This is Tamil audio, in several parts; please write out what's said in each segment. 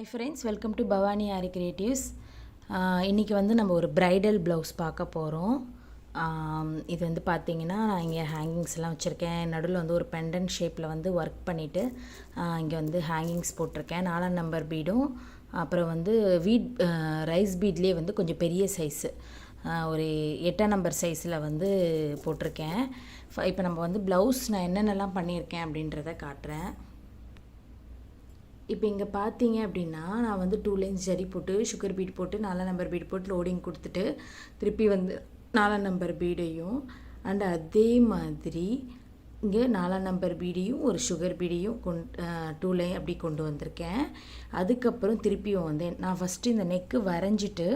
Hi friends welcome to Bhavani Aari creatives இன்றைக்கி வந்து நம்ம ஒரு ப்ரைடல் ப்ளவுஸ் பார்க்க போகிறோம் இது வந்து பார்த்தீங்கன்னா நான் இங்கே ஹேங்கிங்ஸ்லாம் வச்சுருக்கேன். நடுவில் வந்து ஒரு பெண்டன்ட் ஷேப்பில் வந்து ஒர்க் பண்ணிவிட்டு இங்கே வந்து ஹேங்கிங்ஸ் போட்டிருக்கேன். நாலாம் நம்பர் பீடும் அப்புறம் வந்து வீட் ரைஸ் பீட்லேயே வந்து கொஞ்சம் பெரிய சைஸு ஒரு எட்டாம் நம்பர் சைஸில் வந்து போட்டிருக்கேன். இப்போ நம்ம வந்து ப்ளவுஸ் நான் என்னென்னலாம் பண்ணியிருக்கேன் அப்படின்றத காட்டுறேன். இப்போ இங்கே பார்த்தீங்க அப்படின்னா நான் வந்து டூ லைன்ஸ் ஜரி போட்டு சுகர் பீட் போட்டு நாலாம் நம்பர் பீட் போட்டு லோடிங் கொடுத்துட்டு திருப்பி வந்து நாலாம் நம்பர் பீடையும் அண்ட் அதே மாதிரி இங்கே நாலாம் நம்பர் பீடியும் ஒரு சுகர் பீடியும் கொண் டூ லைன் அப்படி கொண்டு வந்திருக்கேன். அதுக்கப்புறம் திருப்பியும் வந்து நான் ஃபஸ்ட்டு இந்த நெக்கு வரைஞ்சிட்டு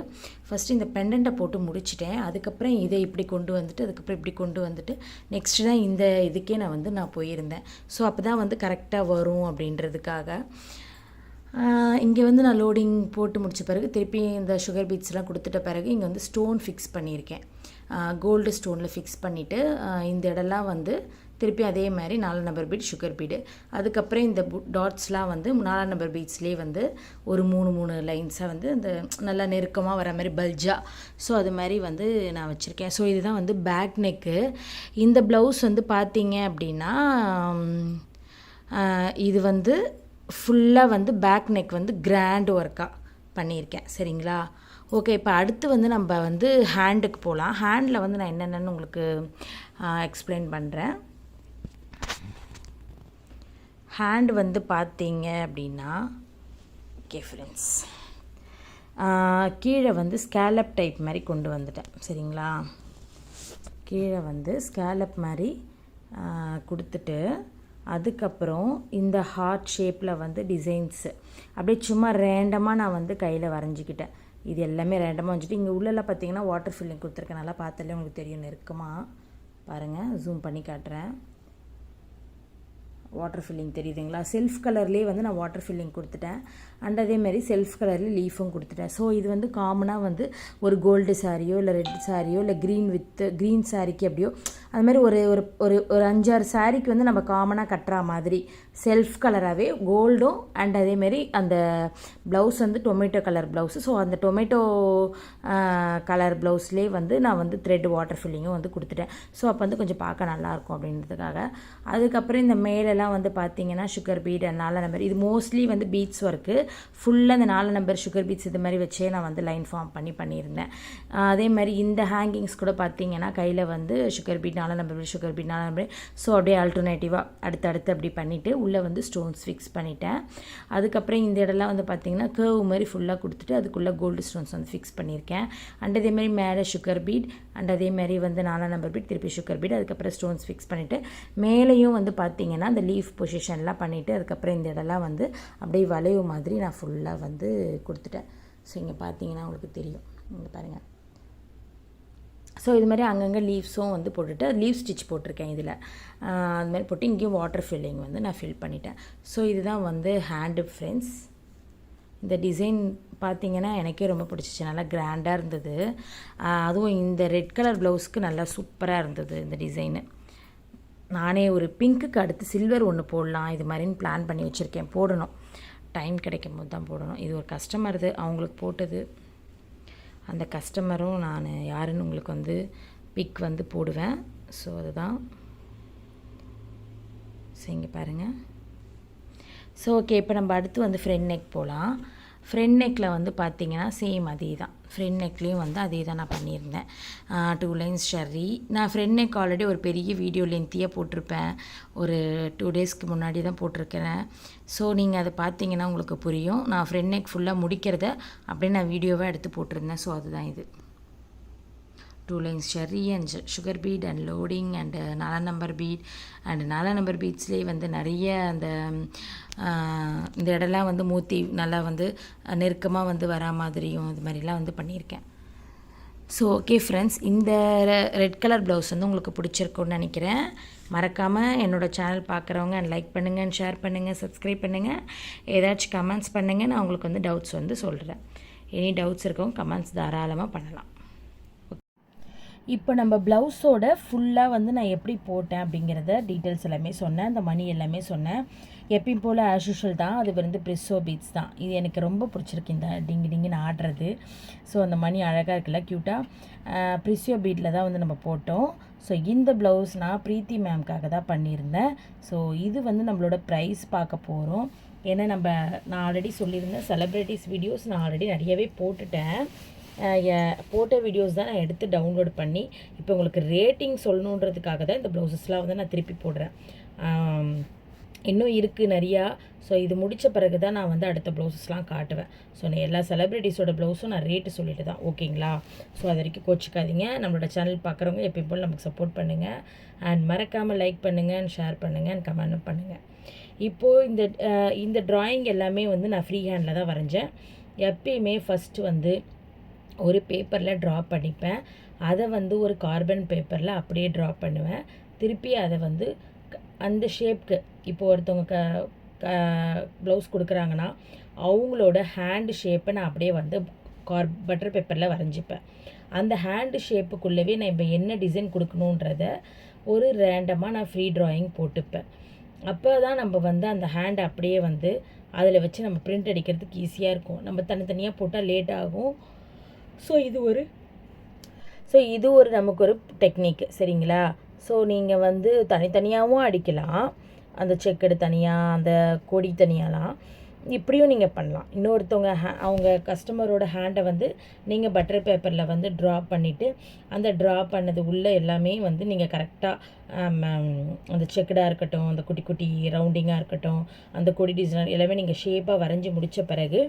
ஃபஸ்ட்டு இந்த பெண்டண்ட்டை போட்டு முடிச்சிட்டேன். அதுக்கப்புறம் இதை இப்படி கொண்டு வந்துட்டு அதுக்கப்புறம் இப்படி கொண்டு வந்துட்டு நெக்ஸ்ட்டு தான் இந்த இதுக்கே நான் வந்து நான் போயிருந்தேன். ஸோ அப்போ தான் வந்து கரெக்டாக வரும் அப்படின்றதுக்காக. இங்கே வந்து நான் லோடிங் போட்டு முடித்த பிறகு திருப்பி இந்த சுகர் பீட்ஸ்லாம் கொடுத்துட்ட பிறகு இங்கே வந்து ஸ்டோன் ஃபிக்ஸ் பண்ணியிருக்கேன். கோல்டு ஸ்டோனில் ஃபிக்ஸ் பண்ணிவிட்டு இந்த இடம்லாம் வந்து திருப்பி அதே மாதிரி நாலு நம்பர் பீட் சுகர் பீடு அதுக்கப்புறம் இந்த டாட்ஸ்லாம் வந்து நாலாம் நம்பர் பீட்ஸ்லேயே வந்து ஒரு மூணு மூணு லைன்ஸாக வந்து இந்த நல்லா நெருக்கமாக வர மாதிரி பல்ஜா ஸோ அது மாதிரி வந்து நான் வச்சுருக்கேன். ஸோ இதுதான் வந்து பேக் நெக்கு இந்த ப்ளவுஸ் வந்து பார்த்தீங்க அப்படின்னா இது வந்து ஃபுல்லாக வந்து பேக் நெக் வந்து கிராண்ட் ஒர்க்காக பண்ணியிருக்கேன். சரிங்களா? ஓகே இப்போ அடுத்து வந்து நம்ம வந்து ஹேண்டுக்கு போகலாம் ஹேண்டில் வந்து நான் என்னென்னு உங்களுக்கு எக்ஸ்பிளைன் பண்ணுறேன் ஹேண்ட் வந்து பார்த்தீங்க அப்படின்னா ஓகே ஃப்ரெண்ட்ஸ் கீழே வந்து ஸ்கேலப் டைப் மாதிரி கொண்டு வந்துட்டேன். சரிங்களா? கீழே வந்து ஸ்கேலப் மாதிரி கொடுத்துட்டு அதுக்கப்புறம் இந்த ஹார்ட் ஷேப்பில் வந்து டிசைன்ஸு அப்படியே சும்மா ரேண்டமாக நான் வந்து கையில் வரைஞ்சிக்கிட்டேன். இது எல்லாமே ரேண்டமாக வரைஞ்சிட்டு இங்கே உள்ளெல்லாம் பார்த்தீங்கன்னா வாட்டர் ஃபில்லிங் கொடுத்துருக்கேன். நல்லா பார்த்தாலே உங்களுக்கு தெரியும் நெருக்கமாக பாருங்கள் ஜூம் பண்ணி காட்டுறேன். வாட்டர் ஃபில்லிங் தெரியுதுங்களா? செல்ஃப் கலர்லேயே வந்து நான் வாட்டர் ஃபில்லிங் கொடுத்துட்டேன். அண்ட் அதேமாரி செல்ஃப் கலரில் லீஃபும் கொடுத்துட்டேன். ஸோ இது வந்து காமனாக வந்து ஒரு கோல்டு சாரியோ இல்லை ரெட் சாரியோ இல்லை க்ரீன் வித் க்ரீன் சாரிக்கு அப்படியோ அது மாதிரி ஒரு ஒரு ஒரு ஒரு அஞ்சாறு சாரீக்கு வந்து நம்ம காமனாக கட்டுற மாதிரி. செல்ஃப் கலராகவே கோல்டும் அண்ட் அதேமாரி அந்த ப்ளவுஸ் வந்து டொமேட்டோ கலர் ப்ளவுஸு ஸோ அந்த டொமேட்டோ கலர் ப்ளவுஸ்லேயே வந்து நான் வந்து த்ரெட் வாட்டர் ஃபில்லிங்கும் வந்து கொடுத்துட்டேன். ஸோ அப்போ வந்து கொஞ்சம் பார்க்க நல்லாயிருக்கும் அப்படின்றதுக்காக. அதுக்கப்புறம் இந்த மேலெல்லாம் வந்து பார்த்தீங்கன்னா சுகர் பீட் நாலு நம்பர் இது மோஸ்ட்லி வந்து பீட்ஸ் ஒர்க்கு ஃபுல்லாக இந்த நாலு நம்பர் சுகர் பீட்ஸ் இது மாதிரி வச்சே நான் வந்து லைன் ஃபார்ம் பண்ணி பண்ணியிருந்தேன். அதே மாதிரி இந்த ஹேங்கிங்ஸ் கூட பார்த்தீங்கன்னா கையில் வந்து சுகர் பீட் நாலு நம்பர் சுகர் பீட் நாலு நம்பர் ஸோ அப்படியே ஆல்டர்னேட்டிவாக அடுத்தடுத்து அப்படி பண்ணிவிட்டு உள்ளே வந்து ஸ்டோன்ஸ் ஃபிக்ஸ் பண்ணிட்டேன். அதுக்கப்புறம் இந்த இடம்லாம் வந்து பார்த்திங்கன்னா கேர்வ் மாதிரி ஃபுல்லாக கொடுத்துட்டு அதுக்குள்ளே கோல்டு ஸ்டோன்ஸ் வந்து ஃபிக்ஸ் பண்ணியிருக்கேன். அண்ட் அதேமாரி மாதிரி மேலே சுகர் பீட் அண்ட் அதேமாதிரி வந்து நாலாம் நம்பர் பீட் திருப்பி சுகர் பீட் அதுக்கப்புறம் ஸ்டோன்ஸ் ஃபிக்ஸ் பண்ணிவிட்டு மேலேயும் வந்து பார்த்திங்கன்னா அந்த லீஃப் பொசிஷன்லாம் பண்ணிவிட்டு அதுக்கப்புறம் இந்த இடம்லாம் வந்து அப்படியே வளைவு மாதிரி நான் ஃபுல்லாக வந்து கொடுத்துட்டேன். ஸோ இங்கே பார்த்தீங்கன்னா உங்களுக்கு தெரியும். இங்கே பாருங்கள் ஸோ இது மாதிரி அங்கங்கே லீவ்ஸும் வந்து போட்டுட்டு லீவ் ஸ்டிச் போட்டிருக்கேன் இதில். அது மாதிரி போட்டு இங்கேயும் வாட்டர் ஃபில்லிங் வந்து நான் ஃபில் பண்ணிட்டேன். ஸோ இதுதான் வந்து ஹேண்டு ஃப்ரெண்ட்ஸ் இந்த டிசைன் பார்த்தீங்கன்னா எனக்கே ரொம்ப பிடிச்சிச்சு. நல்லா கிராண்டாக இருந்தது. அதுவும் இந்த ரெட் கலர் ப்ளவுஸ்க்கு நல்லா சூப்பராக இருந்தது இந்த டிசைனு நானே ஒரு பிங்க்குக்கு அடுத்து சில்வர் ஒன்று போடலாம் இது மாதிரின்னு பிளான் பண்ணி வச்சுருக்கேன். போடணும். டைம் கிடைக்கும் போது தான் போடணும். இது ஒரு கஸ்டமர் இது அவங்களுக்கு போட்டது. அந்த கஸ்டமரும் நான் யாருன்னு உங்களுக்கு வந்து பிக் வந்து போடுவேன். ஸோ அதுதான். ஸோ இங்கே பாருங்கள் ஸோ ஓகே இப்போ நம்ம அடுத்து வந்து ஃப்ரெண்ட் நெக் போகலாம் ஃப்ரெண்ட் நெக்கில் வந்து பார்த்திங்கன்னா சேம் அதே தான் ஃப்ரெண்ட் நெக்லேயும் வந்து அதே தான் நான் பண்ணியிருந்தேன். டூ லைன்ஸ் ஷர்ரி நான் ஃப்ரெண்ட் நெக் ஆல்ரெடி ஒரு பெரிய வீடியோ லென்த்தியாக போட்டிருப்பேன். ஒரு டூ டேஸ்க்கு முன்னாடி தான் போட்டிருக்கிறேன். ஸோ நீங்கள் அதை பார்த்தீங்கன்னா உங்களுக்கு புரியும். நான் ஃப்ரெண்ட் நெக் ஃபுல்லாக முடிக்கிறத அப்படியே நான் வீடியோவாக எடுத்து போட்டிருந்தேன். ஸோ அதுதான் இது. Two lines cherry and sugar bead and loading and நாலாம் நம்பர் பீட் அண்ட் நாலாம் நம்பர் பீட்ஸ்லேயே வந்து நிறைய அந்த இந்த இடம்லாம் வந்து மூத்தி நல்லா வந்து நெருக்கமாக வந்து வரா மாதிரியும் இது மாதிரிலாம் வந்து பண்ணியிருக்கேன். ஸோ ஓகே ஃப்ரெண்ட்ஸ் இந்த ரெட் கலர் ப்ளவுஸ் வந்து உங்களுக்கு பிடிச்சிருக்குன்னு நினைக்கிறேன். மறக்காமல் என்னோடய சேனல் பார்க்குறவங்க லைக் பண்ணுங்கள் அண்ட் ஷேர் பண்ணுங்கள் சப்ஸ்கிரைப் பண்ணுங்கள் ஏதாச்சும் கமெண்ட்ஸ் பண்ணுங்கள் நான் உங்களுக்கு வந்து டவுட்ஸ் வந்து சொல்கிறேன் எனி டவுட்ஸ் இருக்கவங்க கமெண்ட்ஸ் தாராளமாக பண்ணலாம். இப்போ நம்ம ப்ளவுஸோட ஃபுல்லாக வந்து நான் எப்படி போட்டேன் அப்படிங்கிறத டீட்டெயில்ஸ் எல்லாமே சொன்னேன். அந்த மணி எல்லாமே சொன்னேன். எப்பயும் போல் ஆஸ் யூஷுவல் தான். அது வந்து ப்ரிஸோ பீட்ஸ் தான். இது எனக்கு ரொம்ப பிடிச்சிருக்கு இந்த டிங்கு டிங்குன்னு ஆடுறது. ஸோ அந்த மணி அழகாக இருக்குல்ல க்யூட்டாக ப்ரிஸியோ பீட்டில் தான் வந்து நம்ம போட்டோம். ஸோ இந்த ப்ளவுஸ் நான் ப்ரீத்தி மேம்க்காக தான் பண்ணியிருந்தேன். ஸோ இது வந்து நம்மளோட ப்ரைஸ் பார்க்க போகிறோம் ஏன்னா நம்ம நான் ஆல்ரெடி சொல்லியிருந்தேன் செலிப்ரிட்டிஸ் வீடியோஸ் நான் ஆல்ரெடி நிறையவே போட்டுட்டேன். போட்ட வீடியோஸ் தான் நான் எடுத்து டவுன்லோட் பண்ணி இப்போ உங்களுக்கு ரேட்டிங் சொல்லணுன்றதுக்காக தான் இந்த ப்ளவுசஸ்லாம் வந்து நான் திருப்பி போடுறேன். இன்னும் இருக்குது நிறையா. ஸோ இது முடித்த பிறகு தான் நான் வந்து அடுத்த ப்ளவுசஸ்லாம் காட்டுவேன். ஸோ நான் எல்லா செலிப்ரிட்டிஸோட ப்ளவுஸும் நான் ரேட்டு சொல்லிட்டு தான் ஓகேங்களா ஸோ அது வரைக்கும் கோச்சிக்காதீங்க. நம்மளோட சேனல் பார்க்குறவங்க எப்பயும் போல் நமக்கு சப்போர்ட் பண்ணுங்கள் அண்ட் மறக்காமல் லைக் பண்ணுங்கள் அண்ட் ஷேர் பண்ணுங்கள் அண்ட் கமெண்ட்டும் பண்ணுங்கள் இப்போது இந்த இந்த ட்ராயிங் எல்லாமே வந்து நான் ஃப்ரீ ஹேண்டில் தான் வரைஞ்சேன். எப்பயுமே ஃபஸ்ட்டு வந்து ஒரு பேப்பரில் ட்ரா பண்ணிப்பேன். அதை வந்து ஒரு கார்பன் பேப்பரில் அப்படியே ட்ரா பண்ணுவேன். திருப்பி அதை வந்து அந்த ஷேப்க்கு இப்போ ஒருத்தவங்க க க ப்ளவுஸ் கொடுக்குறாங்கன்னா அவங்களோட ஹேண்டு ஷேப்பை நான் அப்படியே வந்து கார் பட்டர் பேப்பரில் வரைஞ்சிப்பேன். அந்த ஹேண்டு ஷேப்புக்குள்ளவே நான் இப்போ என்ன டிசைன் கொடுக்கணுன்றத ஒரு ரேண்டமாக நான் ஃப்ரீ ட்ராயிங் போட்டுப்பேன். அப்போ தான் நம்ம வந்து அந்த ஹேண்டை அப்படியே வந்து அதில் வச்சு நம்ம பிரிண்ட் அடிக்கிறதுக்கு ஈஸியாக இருக்கும். நம்ம தனித்தனியாக போட்டால் லேட் ஆகும். ஸோ இது ஒரு ஸோ இது ஒரு நமக்கு ஒரு டெக்னிக் சரிங்களா? ஸோ நீங்கள் வந்து தனித்தனியாகவும் அடிக்கலாம். அந்த செக்கடு தனியாக அந்த கொடி தனியாலாம். இப்படியும் நீங்கள் பண்ணலாம். இன்னொருத்தவங்க ஹே அவங்க கஸ்டமரோட ஹேண்டை வந்து நீங்கள் பட்டர் பேப்பரில் வந்து ட்ரா பண்ணிவிட்டு அந்த ட்ரா பண்ணது உள்ளே எல்லாமே வந்து நீங்கள் கரெக்டாக அந்த செக்கடாக இருக்கட்டும் அந்த குட்டி குட்டி ரவுண்டிங்காக இருக்கட்டும் அந்த கொடி டிசைன் எல்லாமே நீங்கள் ஷேப்பாக வரைஞ்சி முடித்த பிறகு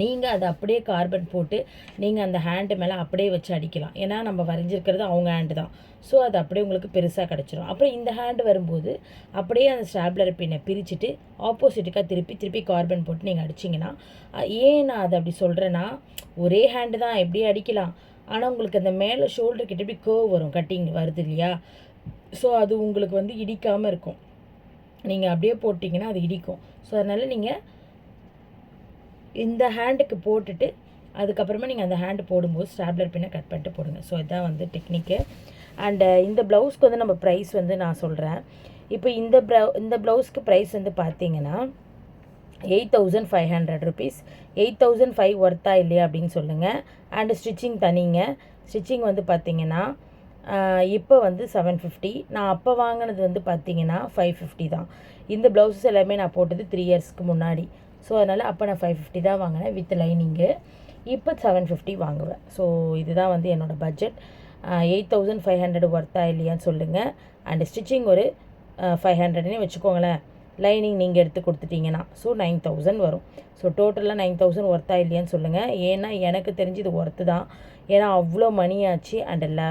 நீங்கள் அதை அப்படியே கார்பன் போட்டு நீங்கள் அந்த ஹேண்டு மேலே அப்படியே வச்சு அடிக்கலாம். ஏன்னா நம்ம வரைஞ்சிருக்கிறது அவங்க ஹேண்டு தான். ஸோ அது அப்படியே உங்களுக்கு பெருசாக கிடச்சிரும். அப்புறம் இந்த ஹேண்டு வரும்போது அப்படியே அந்த ஸ்டாப்லர் பின்னை பிரிச்சுட்டு ஆப்போசிட்டுக்காக திருப்பி திருப்பி கார்பன் போட்டு நீங்கள் அடிச்சிங்கன்னா ஏன் நான் அதை அப்படி சொல்கிறேன்னா ஒரே ஹேண்டு தான் எப்படியே அடிக்கலாம். ஆனால் உங்களுக்கு அந்த மேலே ஷோல்டர் கிட்ட இப்படி கேர்வ் வரும் கட்டிங் வருது இல்லையா? ஸோ அது உங்களுக்கு வந்து இடிக்காமல் இருக்கும். நீங்கள் அப்படியே போட்டிங்கன்னா அது இடிக்கும். ஸோ அதனால் நீங்கள் இந்த ஹேண்டுக்கு போட்டுட்டு அதுக்கப்புறமா நீங்கள் அந்த ஹேண்டு போடும்போது ஸ்டாப்லர் பின்னை கட் பண்ணிட்டு போடுங்க. ஸோ இதுதான் வந்து டெக்னிக்கு அண்டு இந்த ப்ளவுஸ்க்கு வந்து நம்ம ப்ரைஸ் வந்து நான் சொல்கிறேன் இப்போ இந்த ப்ளவு இந்த ப்ளவுஸ்க்கு ப்ரைஸ் வந்து பார்த்தீங்கன்னா eight thousand five hundred rupees eight thousand five ஒர்த்தா இல்லையா அப்படின்னு சொல்லுங்கள் அண்டு ஸ்டிச்சிங் தனிங்க. ஸ்டிச்சிங் வந்து பார்த்தீங்கன்னா இப்போ வந்து செவன் ஃபிஃப்டி நான் அப்போ வாங்கினது வந்து பார்த்தீங்கன்னா ஃபைவ் ஃபிஃப்டி தான். இந்த ப்ளவுஸஸ் எல்லாமே நான் போட்டது த்ரீ இயர்ஸ்க்கு முன்னாடி. ஸோ அதனால் அப்போ நான் ஃபைவ் ஃபிஃப்டி தான் வாங்கினேன் வித் லைனிங்கு இப்போ செவன் ஃபிஃப்டி வாங்குவேன். ஸோ இதுதான் வந்து என்னோடய budget eight thousand five hundred ஒர்த்தா இல்லையான்னு சொல்லுங்கள் அண்டு ஸ்டிச்சிங் ஒரு ஃபைவ் ஹண்ட்ரட்னே வச்சுக்கோங்களேன். லைனிங் நீங்கள் எடுத்து கொடுத்துட்டிங்கன்னா ஸோ நைன் தௌசண்ட் வரும். ஸோ டோட்டலாக நைன் தௌசண்ட் ஒர்த்தா இல்லையான்னு சொல்லுங்கள் ஏன்னா எனக்கு தெரிஞ்சு இது ஒர்த்து தான். ஏன்னா அவ்வளோ மணி ஆச்சு. அண்ட்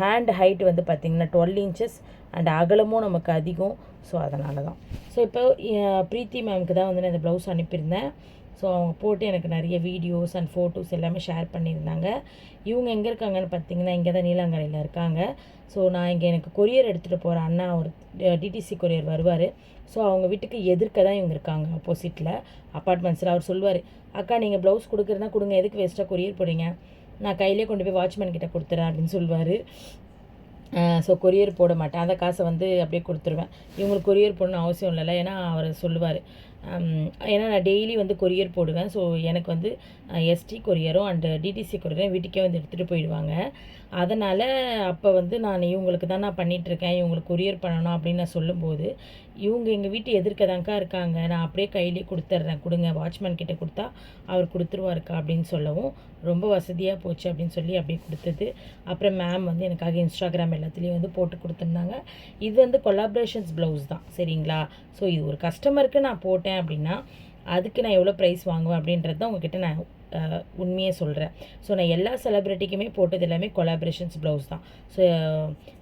ஹேண்ட் ஹைட் வந்து பார்த்திங்கன்னா டுவெல் இன்ச்சஸ் அண்ட் அகலமும் நமக்கு அதிகம். ஸோ அதனால தான் ஸோ இப்போ ப்ரீத்தி மேம்க்கு தான் வந்து நான் இந்த ப்ளவுஸ் அனுப்பியிருந்தேன். ஸோ அவங்க போட்டு எனக்கு நிறைய வீடியோஸ் அண்ட் ஃபோட்டோஸ் எல்லாமே ஷேர் பண்ணியிருந்தாங்க. இவங்க எங்கே இருக்காங்கன்னு பார்த்தீங்கன்னா இங்கே தான் நீலாங்கரையில் இருக்காங்க. ஸோ நான் இங்கே எனக்கு கொரியர் எடுத்துகிட்டு போகிற அண்ணா ஒரு டிடிசி கொரியர் வருவார். ஸோ அவங்க வீட்டுக்கு எதிர்க்க தான் இவங்க இருக்காங்க ஆப்போசிட்டில் அப்பார்ட்மெண்ட்ஸில் அவர் சொல்லுவார் அக்கா நீங்கள் ப்ளவுஸ் கொடுக்குறதா கொடுங்க. எதுக்கு வேஸ்ட்டாக கொரியர் போடுறீங்க? நான் கையிலே கொண்டு போய் வாட்ச்மேன் கிட்ட கொடுத்துறேன் அப்படின்னு சொல்லுவார் ஸோ கொரியர் போட மாட்டேன். அந்த காசை வந்து அப்படியே கொடுத்துருவேன். இவங்களுக்கு கொரியர் போடணும் அவசியம் இல்லைல்ல. ஏன்னா அவர் சொல்லுவார். ஏன்னா நான் டெய்லி வந்து கொரியர் போடுவேன். ஸோ எனக்கு வந்து எஸ்டி கொரியரும் அண்டு டிடிசி கொரியரும் வீட்டுக்கே வந்து எடுத்துகிட்டு போயிடுவாங்க. அதனால் அப்போ வந்து நான் இவங்களுக்கு தான் நான் பண்ணிகிட்ருக்கேன் இவங்களுக்கு கொரியர் பண்ணணும் அப்படின்னு நான் சொல்லும்போது இவங்க எங்கள் வீட்டு எதிர்க்க தான்க்கா இருக்காங்க. நான் அப்படியே கையிலே கொடுத்துட்றேன் கொடுங்க. வாட்ச்மேன் கிட்டே கொடுத்தா அவர் கொடுத்துருவாருக்கா அப்படின்னு சொல்லவும் ரொம்ப வசதியாக போச்சு அப்படின்னு சொல்லி அப்படியே கொடுத்தது. அப்புறம் மேம் வந்து எனக்காக இன்ஸ்டாகிராம் எல்லாத்துலேயும் வந்து போட்டு கொடுத்துருந்தாங்க. இது வந்து கொலாபரேஷன்ஸ் ப்ளவுஸ் தான். சரிங்களா? ஸோ இது ஒரு கஸ்டமருக்கு நான் போட்டேன் அப்படின்னா அதுக்கு நான் எவ்வளோ ப்ரைஸ் வாங்குவேன் அப்படின்றது தான் உங்ககிட்ட நான் உண்மையை உண்மையே சொல்கிறேன் ஸோ நான் எல்லா செலிப்ரிட்டிக்குமே போட்டது எல்லாமே கொலாபரேஷன்ஸ் ப்ளவுஸ் தான். ஸோ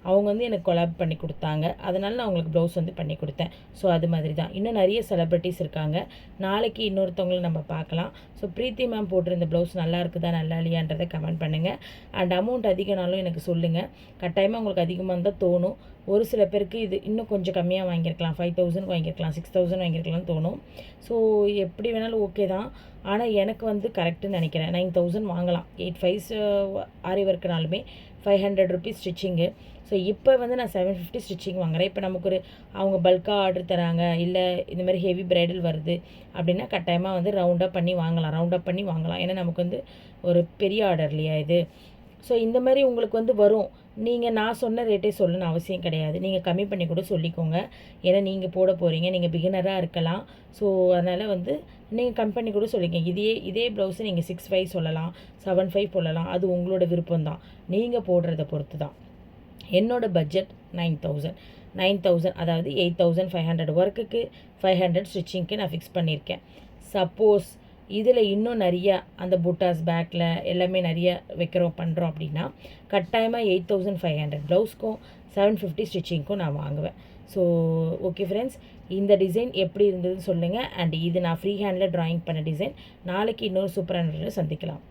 அவங்க வந்து எனக்கு கொலாப் பண்ணி கொடுத்தாங்க. அதனால் நான் அவங்களுக்கு ப்ளவுஸ் வந்து பண்ணி கொடுத்தேன். ஸோ அது மாதிரி தான் இன்னும் நிறைய செலிப்ரிட்டிஸ் இருக்காங்க. நாளைக்கு இன்னொருத்தவங்களை நம்ம பார்க்கலாம். ஸோ ப்ரீத்தி மேம் போட்டிருந்த ப்ளவுஸ் நல்லா இருக்குதா நல்லா இல்லையான்றதை கமெண்ட் பண்ணுங்கள் அண்ட் அமௌண்ட் அதிகனாலும் எனக்கு சொல்லுங்கள் கட்டாயமாக உங்களுக்கு அதிகமாக இருந்தால் தோணும். ஒரு சில பேருக்கு இது இன்னும் கொஞ்சம் கம்மியாக வாங்கியிருக்கலாம். ஃபைவ் தௌசண்ட் வாங்கியிருக்கலாம். சிக்ஸ் தௌசண்ட் வாங்கியிருக்கலாம்னு தோணும். ஸோ எப்படி வேணாலும் ஓகே தான். ஆனால் எனக்கு வந்து கரெக்டுன்னு நினைக்கிறேன். நைன் தௌசண்ட் வாங்கலாம். எயிட் ஃபைவ்ஸ் uh, ஆரி ஒர்க்குனாலுமே ஃபைவ் ஹண்ட்ரட் ருபீஸ் ஸ்டிச்சிங்கு ஸோ இப்போ வந்து நான் செவன் ஃபிஃப்டி ஸ்டிச்சிங் வாங்குறேன். இப்போ நமக்கு ஒரு அவங்க பல்காக ஆர்டர் தராங்க இல்லை இந்த மாதிரி ஹெவி பிரைடல் வருது அப்படின்னா கட்டாயமாக வந்து ரவுண்டப் பண்ணி வாங்கலாம். ரவுண்டப் பண்ணி வாங்கலாம். ஏன்னா நமக்கு வந்து ஒரு பெரிய ஆர்டர் இல்லையா இது? ஸோ இந்த மாதிரி உங்களுக்கு வந்து வரும். நீங்கள் நான் சொன்ன ரேட்டே சொல்லணும்னு அவசியம் கிடையாது. நீங்கள் கம்மி பண்ணி கூட சொல்லிக்கோங்க. ஏன்னா நீங்கள் போட போகிறீங்க நீங்கள் பிகினராக இருக்கலாம். ஸோ அதனால் வந்து நீங்கள் கம்மி பண்ணி கூட சொல்லிக்கோங்க. இதே இதே ப்ளவுஸை நீங்கள் சிக்ஸ் ஃபைவ் சொல்லலாம். செவன் ஃபைவ் போடலாம். அது உங்களோட விருப்பம் தான். நீங்கள் போடுறத பொறுத்து தான். என்னோடய budget nine thousand nine thousand அதாவது எயிட் தௌசண்ட் ஃபைவ் ஹண்ட்ரட் ஒர்க்குக்கு ஃபைவ் ஹண்ட்ரட் ஸ்டிச்சிங்க்கு நான் ஃபிக்ஸ் பண்ணியிருக்கேன். சப்போஸ் இதில் இன்னும் நிறைய அந்த புட்டாஸ் பேக்கில் எல்லாமே நிறைய வைக்கிறோம் பண்ணுறோம் அப்படின்னா கட்டாயமாக எயிட் தௌசண்ட் ஃபைவ் ஹண்ட்ரட் ப்ளவுஸ்க்கும் செவன் ஃபிஃப்டி ஸ்டிச்சிங்க்கும் நான் வாங்குவேன். ஸோ ஓகே ஃப்ரெண்ட்ஸ் இந்த டிசைன் எப்படி இருந்ததுன்னு சொல்லுங்கள் அண்ட் இது நான் ஃப்ரீ ஹேண்டில் ட்ராயிங் பண்ண டிசைன். நாளைக்கு இன்னொரு சூப்பரான சந்திக்கலாம்.